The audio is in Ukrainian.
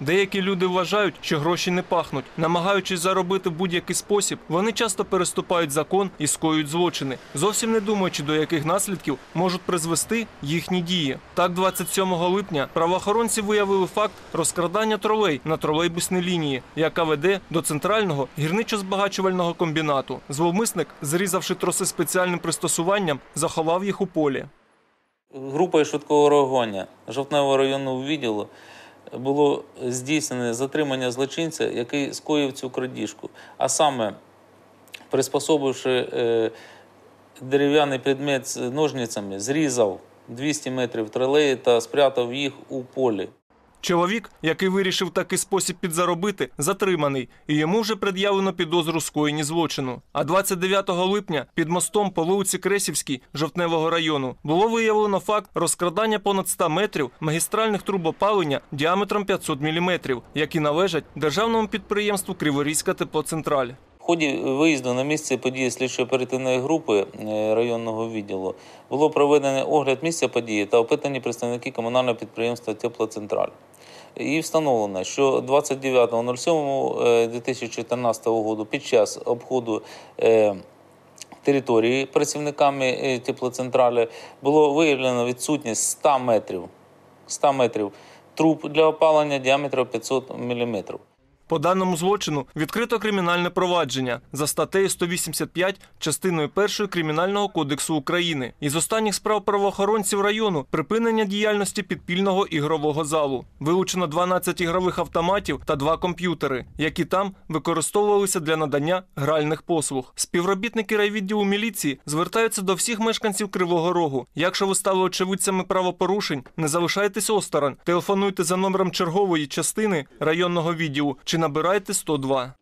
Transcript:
Деякі люди вважають, що гроші не пахнуть. Намагаючись заробити будь-який спосіб, вони часто переступають закон і скоюють злочини, зовсім не думаючи, до яких наслідків можуть призвести їхні дії. Так, 27 липня правоохоронці виявили факт розкрадання тролей на тролейбусній лінії, яка веде до центрального гірничо-збагачувального комбінату. Зловмисник, зрізавши троси спеціальним пристосуванням, заховав їх у полі. Групою швидкого реагування жовтневого районного відділу було здійснене затримання злочинця, який скоїв цю крадіжку. А саме, приспособивши е, дерев'яний предмет з ножницями, зрізав 200 метрів тролеї та спрятав їх у полі. Чоловік, який вирішив такий спосіб підзаробити, затриманий, і йому вже пред'явлено підозру в скоєнні злочину. А 29 липня під мостом по вулиці Кресівській Жовтневого району було виявлено факт розкрадання понад 100 метрів магістральних труб опалення діаметром 500 мм, які належать державному підприємству Криворізька теплоцентраль. В ході виїзду на місце події слідчої оперативної групи е, районного відділу було проведений огляд місця події та опитані представники комунального підприємства Теплоцентраль. І встановлено, що 29.07.2014 року під час обходу е, території працівниками е, теплоцентралі було виявлено відсутність 100 метрів, 100 метрів труб для опалення діаметром 500 мм. По даному злочину відкрито кримінальне провадження за статтею 185 частиною 1 Кримінального кодексу України. Із останніх справ правоохоронців району припинення діяльності підпільного ігрового залу. Вилучено 12 ігрових автоматів та два комп'ютери, які там використовувалися для надання гральних послуг. Співробітники райвідділу міліції звертаються до всіх мешканців Кривого Рогу. Якщо ви стали очевидцями правопорушень, не залишайтесь осторонь. Телефонуйте за номером чергової частини районного відділу чи набирайте 102.